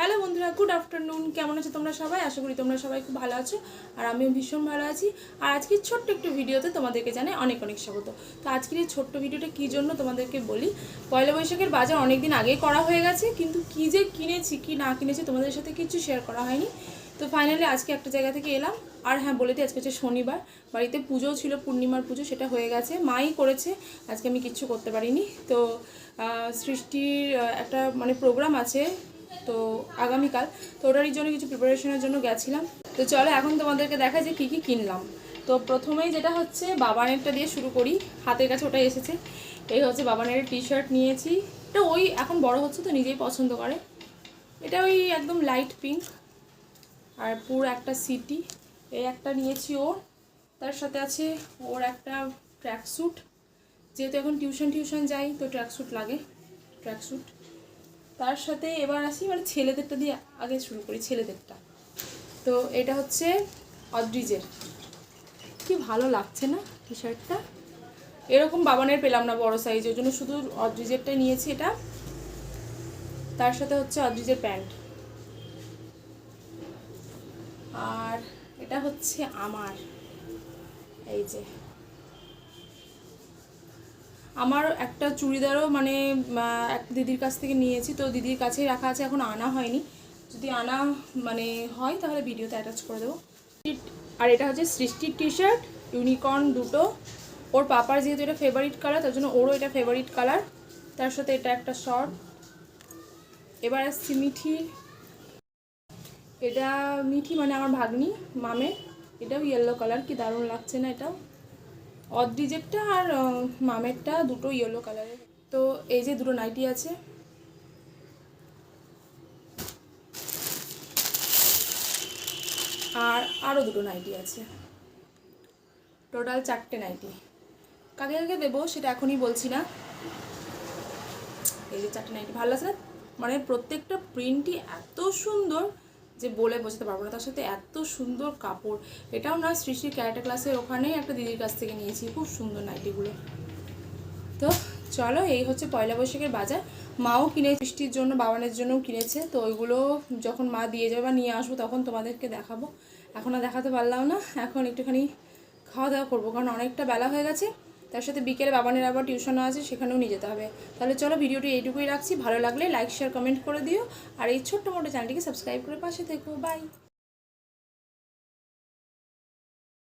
Hello বন্ধুরা good afternoon কেমন আছো তোমরা সবাই? আশা করি তোমরা সবাই খুব ভালো আছো, আর আমিও ভীষণ ভালো আছি। আর আজকের ছোট্ট একটু ভিডিওতে তোমাদেরকে জানাই অনেক অনেক স্বাগত। তো আজকের এই ছোট্ট ভিডিওটা কী জন্য তোমাদেরকে বলি, পয়লা বৈশাখের বাজার অনেক দিন আগেই করা হয়ে গেছে, কিন্তু কী যে কিনেছি, কি না কিনেছি তোমাদের সাথে কিছু শেয়ার করা হয়নি। তো ফাইনালি আজকে একটা জায়গা থেকে এলাম। আর হ্যাঁ বলে দিই, আজকে হচ্ছে শনিবার। বাড়িতে পুজোও ছিল, পূর্ণিমার পুজো, সেটা হয়ে গেছে। মাই করেছে, আজকে আমি কিচ্ছু করতে পারিনি। তো সৃষ্টির একটা মানে প্রোগ্রাম আছে তো আগামীকাল। তো ওটারই জন্য কিছু প্রিপারেশনের জন্য গেছিলাম। তো চলো এখন তোমাদেরকে দেখা যে কী কী কিনলাম। তো প্রথমেই যেটা হচ্ছে বাবানেরটা দিয়ে শুরু করি। হাতের কাছে ওটাই এসেছে। এই হচ্ছে বাবানের টি শার্ট নিয়েছি। এটা ওই এখন বড় হচ্ছে তো, নিজেই পছন্দ করে। এটা ওই একদম লাইট পিঙ্ক আর পুরো একটা সিটি এই একটা নিয়েছি ওর। তার সাথে আছে ওর একটা ট্র্যাক স্যুট যেহেতু এখন টিউশন টিউশন যাই, তো ট্র্যাক স্যুট লাগে। ট্র্যাক স্যুট তার সাথে এবার আসি মানে ছেলেদেরটা দিয়ে আগে শুরু করি, ছেলেদেরটা। তো এটা হচ্ছে অদ্রিজের। কি ভালো লাগছে না টি শার্টটা এরকম বাবানের পেলাম না বড় সাইজ ওই জন্য শুধু অদ্রিজেরটাই নিয়েছি এটা। তার সাথে হচ্ছে অদ্রিজের প্যান্ট। আর এটা হচ্ছে আমার। এই যে। আমার একটা চুড়িদারও মানে এক দিদির কাছ থেকে নিয়েছি, তো দিদির কাছেই রাখা আছে, এখন আনা হয়নি। যদি আনা মানে হয়, তাহলে ভিডিওতে অ্যাটাচ করে দেবো। আর এটা হচ্ছে সৃষ্টির টি শার্ট ইউনিকর্ন দুটো। ওর পাপার যেহেতু এটা ফেভারিট কালার তার জন্য ওরও এটা ফেভারিট কালার তার সাথে এটা একটা শর্ট এবার আসছি মিঠি। এটা মিঠি মানে আমার ভাগ্নি, মামের। এটাও ইয়েলো কালার কি দারুণ লাগছে না এটাও? অদ্রিজেরটা আর মামেরটা দুটো ইয়েলো কালারের তো এই যে দুটো নাইটি আছে। আর আরও দুটো নাইটি আছে। টোটাল চারটে নাইটি। কাকে কাকে দেবো সেটা এখনই বলছি না। এই যে চারটে নাইটি ভালো লাগছে না? মানে প্রত্যেকটা প্রিন্টই এত সুন্দর। যে বলে বোঝাতে পারব না। তার সাথে এত সুন্দর কাপড়। এটাও না সৃষ্টির ক্যারেক্টার ক্লাসের ওখানেই একটা দিদির কাছ থেকে নিয়েছি। খুব সুন্দর নাইটিগুলো। তো চলো, এই হচ্ছে পয়লা বৈশাখের বাজার। মাও কিনে বৃষ্টির জন্য, বাবানের জন্যও কিনেছে। তো ওইগুলো যখন মা দিয়ে যাবে বা নিয়ে আসব, তখন তোমাদেরকে দেখাবো। এখন আর দেখাতে পারলাম না। এখন একটুখানি খাওয়া দাওয়া করব, কারণ অনেকটা বেলা হয়ে গেছে। তার সাথে বিকেলে বাবানের আবার টিউশনও আছে, সেখানেও নিয়ে যেতে হবে। তাহলে চলো ভিডিওটি এইটুকুই রাখছি। ভালো লাগলে লাইক শেয়ার কমেন্ট করে দিও। আর এই ছোট্ট মোটো চ্যানেলটিকে সাবস্ক্রাইব করে পাশে থেকো। বাই